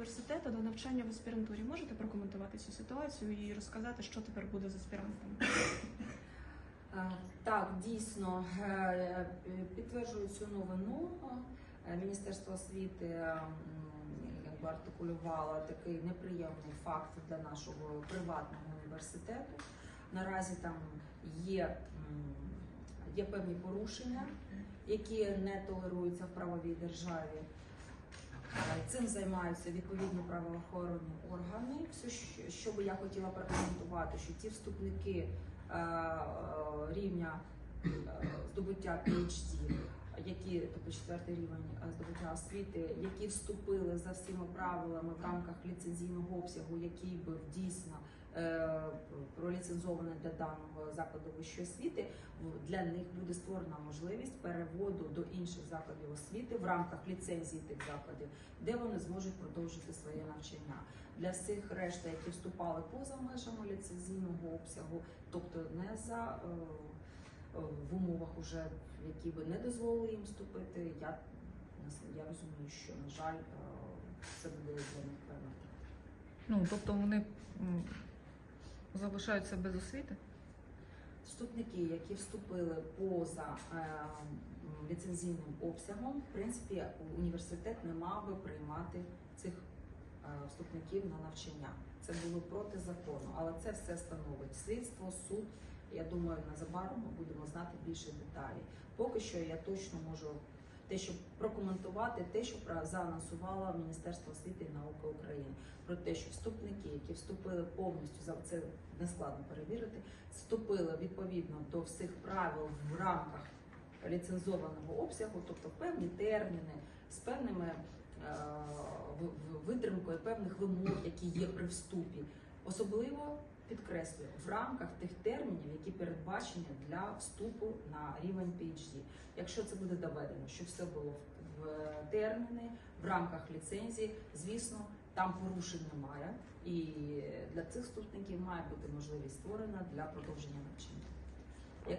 університету до навчання в аспірантурі. Можете прокоментувати цю ситуацію і розказати, що тепер буде з аспірантами? Е, Так, дійсно е, підтверджую цю новину. Е, Міністерство освіти якби артикулювало такий неприємний факт для нашого приватного університету. Наразі там є, є певні порушення, які не толеруються в правовій державі. Е, Цим займаються відповідні правоохоронні органи. Все, що- би я хотіла прокоментувати, що ті вступники е, рівня е, здобуття PhD, які тобто четвертий рівень здобуття освіти, які вступили за всіма правилами в рамках ліцензійного обсягу, який був дійсно е, проліцензований для даного закладу вищої освіти, для них буде створена можливість переводу до інших закладів освіти в рамках ліцензії тих закладів, де вони зможуть продовжити своє навчання. Для всіх решта, які вступали поза межами ліцензійного обсягу, тобто не за е, е, в умовах, уже які би не дозволили їм вступити, я я розумію, що на жаль е, це буде для них певна. Ну, тобто вони залишаються без освіти? Вступники, які вступили поза е, ліцензійним обсягом, в принципі, університет не мав би приймати цих е, вступників на навчання. Це було проти закону, але це все становить слідство, суд. Я думаю, незабаром ми будемо знати більше деталей. Поки що я точно можу те, що прокоментувати, те, що заанонсувало Міністерство освіти і науки України, про те, що вступники, які вступили повністю це нескладно перевірити, вступили відповідно до всіх правил в рамках ліцензованого обсягу, тобто певні терміни з певними е, витримкою певних вимог, які є при вступі, особливо підкреслюю в рамках тих термінів, які передбачені для вступу на рівень PhD. Якщо це буде доведено, що все було в терміни в рамках ліцензії, звісно, там порушень немає, і для цих вступників має бути можливість створена для продовження навчання.